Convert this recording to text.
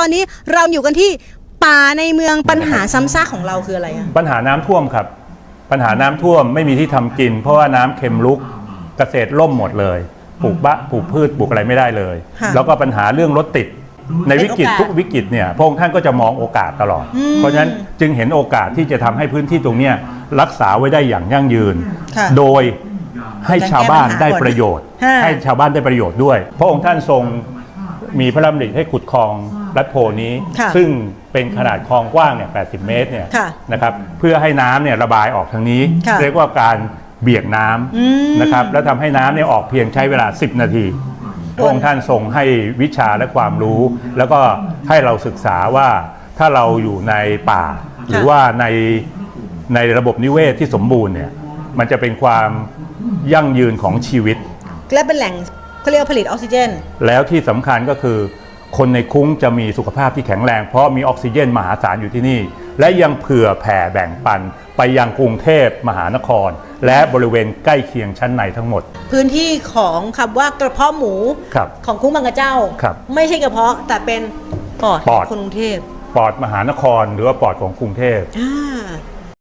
ตอนนี้เราอยู่กันที่ป่าในเมืองปัญหาซ้ำซากของเราคืออะไรอะปัญหาน้ำท่วมครับ ปัญหาน้ำท่วมไม่มีที่ทำกิน เพราะว่าน้ำเค็มลุกเกษตรล่มหมดเลยปลูกบะปลูกพืชปลูกอะไรไม่ได้เลย ค่ะแล้วก็ปัญหาเรื่องรถติด ในวิกฤตเป็นโอกาสทุกวิกฤตเนี่ยพระองค์ท่านก็จะมองโอกาสตลอดอืมเพราะฉะนั้นจึงเห็นโอกาสที่จะทำให้พื้นที่ตรงเนี้ยรักษาไว้ได้อย่างยั่งยืน ค่ะโดยให้ชาวบ้านได้ประโยชน์ ฮะ ให้ชาวบ้านได้ประโยชน์ด้วย พระองค์ท่านทรง มีพระราชดำริให้ขุดคลองรัดโพนี้ ค่ะซึ่งเป็นขนาดคลองกว้างเนี่ย80 เมตรเนี่ยค่ะนะครับเพื่อให้น้ำเนี่ยระบายออกทางนี้ ค่ะเรียกว่าการเบี่ยงน้อืมำนะครับแล้วทำให้น้ำเนี่ยออกเพียงใช้เวลา 10 นาทีพระองค์ท่านทรงให้วิชาและความรู้ แล้วก็ให้เราศึกษาว่าถ้าเราอยู่ในป่า หรือว่าในในระบบนิเวศที่สมบูรณ์เนี่ยมันจะเป็นความยั่งยืนของชีวิต และเป็นแหล่ง เขาเรียกว่าผลิตออกซิเจน แล้วที่สำคัญก็คือ คนในคุ้งจะมีสุขภาพที่แข็งแรง เพราะมีออกซิเจนมหาศาลอยู่ที่นี่ และยังเผื่อแผ่แบ่งปัน ไปยังกรุงเทพมหานคร และบริเวณใกล้เคียงชั้นในทั้งหมด พื้นที่ของคำว่ากระเพาะหมูครับของคุ้งบางกระเจ้า ครับไม่ใช่กระเพาะแต่เป็นปอดปอด คนกรุงเทพปอดมหานคร หรือว่าปอดของกรุงเทพ อ่า